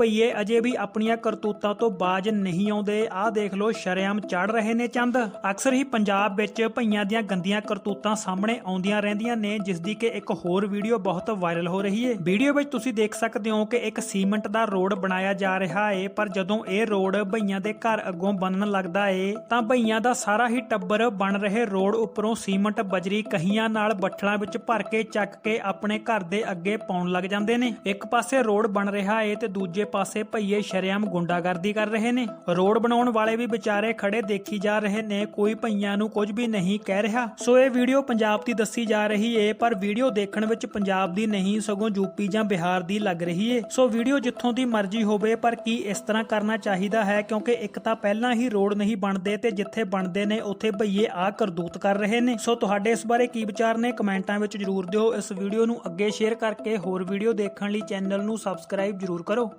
ਭਈਏ ਅਜੇ ਵੀ ਆਪਣੀਆਂ ਕਰਤੂਤਾਂ ਤੋਂ ਬਾਜ ਨਹੀਂ ਆਉਂਦੇ। ਆਹ ਦੇਖ ਲਓ, ਸ਼ਰੇਆਮ ਚੜ ਰਹੇ ਨੇ ਚੰਦ। ਅਕਸਰ ਹੀ ਪੰਜਾਬ ਵਿੱਚ ਭਈਆਂ ਦੀਆਂ ਗੰਦੀਆਂ ਕਰਤੂਤਾਂ ਸਾਹਮਣੇ ਆਉਂਦੀਆਂ ਰਹਿੰਦੀਆਂ ਨੇ ਜਿਸ ਦੀ ਕਿ ਇੱਕ ਹੋਰ ਵੀਡੀਓ ਬਹੁਤ ਵਾਇਰਲ ਹੋ ਰਹੀ ਹੈ ਵੀਡੀਓ ਵਿੱਚ ਤੁਸੀਂ ਦੇਖ ਸਕਦੇ ਹੋ ਕਿ ਇੱਕ ਸੀਮੈਂਟ ਦਾ ਰੋਡ ਬਣਾਇਆ ਜਾ ਰਿਹਾ ਹੈ ਪਰ ਜਦੋਂ ਇਹ ਰੋਡ ਭਈਆਂ ਦੇ ਘਰ ਅੱਗੋਂ ਬਣਨ ਲੱਗਦਾ ਏ, ਤਾਂ ਭਈਆਂ ਦਾ ਸਾਰਾ ਹੀ ਟੱਬਰ ਬਣ ਰਹੇ ਰੋਡ ਉੱਪਰੋਂ ਸੀਮੈਂਟ ਬਜਰੀ ਕਹੀਆਂ ਨਾਲ ਬੱਠਲਾਂ ਵਿੱਚ ਭਰ ਕੇ ਚੱਕ ਕੇ ਆਪਣੇ ਘਰ ਦੇ ਅੱਗੇ ਪਾਉਣ ਲੱਗ ਜਾਂਦੇ ਨੇ। ਇੱਕ ਪਾਸੇ ਰੋਡ ਬਣ ਰਿਹਾ ਏ ਤੇ ਦੂਜੇ ਪਾਸੇ ਭਈਏ ਸ਼ਰੇਆਮ ਗੁੰਡਾਗਰਦੀ ਕਰ ਰਹੇ ਨੇ। ਰੋਡ ਬਣਾਉਣ ਵਾਲੇ ਵੀ ਵਿਚਾਰੇ ਖੜੇ ਦੇਖੀ ਜਾ ਰਹੇ ਨੇ। ਕੋਈ ਭਈਆਂ ਨੂੰ ਕੁਝ ਵੀ ਨਹੀਂ ਕਹਿ ਰਿਹਾ। ਸੋ ਇਹ ਵੀਡੀਓ ਪੰਜਾਬ ਦੀ ਦੱਸੀ ਜਾ ਰਹੀ ਏ, ਪਰ ਵੀਡੀਓ ਦੇਖਣ ਵਿੱਚ ਪੰਜਾਬ ਦੀ ਨਹੀਂ, ਸਗੋਂ ਯੂਪੀ ਜਾਂ ਬਿਹਾਰ ਦੀ ਲੱਗ ਰਹੀ ਏ। ਸੋ ਵੀਡੀਓ ਜਿੱਥੋਂ ਦੀ ਮਰਜ਼ੀ ਹੋਵੇ, ਪਰ ਕੀ ਇਸ ਤਰ੍ਹਾਂ ਕਰਨਾ ਚਾਹੀਦਾ ਹੈ? ਕਿਉਂਕਿ ਇੱਕ ਤਾਂ ਪਹਿਲਾਂ ਹੀ ਰੋਡ ਨਹੀਂ ਬਣਦੇ ਤੇ ਜਿੱਥੇ ਬਣਦੇ ਨੇ, ਉੱਥੇ ਭਈਏ ਆ ਕਰਦੂਤ ਕਰ ਰਹੇ ਨੇ। ਸੋ ਤੁਹਾਡੇ ਇਸ ਬਾਰੇ ਕੀ ਵਿਚਾਰ ਨੇ? ਕਮੈਂਟਾਂ ਵਿੱਚ ਜਰੂਰ ਦਿਓ। ਇਸ ਵੀਡੀਓ ਨੂੰ ਅੱਗੇ ਸ਼ੇਅਰ ਕਰਕੇ ਹੋਰ ਵੀਡੀਓ ਦੇਖਣ ਲਈ ਚੈਨਲ ਨੂੰ ਸਬਸਕ੍ਰਾਈਬ ਜਰੂਰ ਕਰੋ।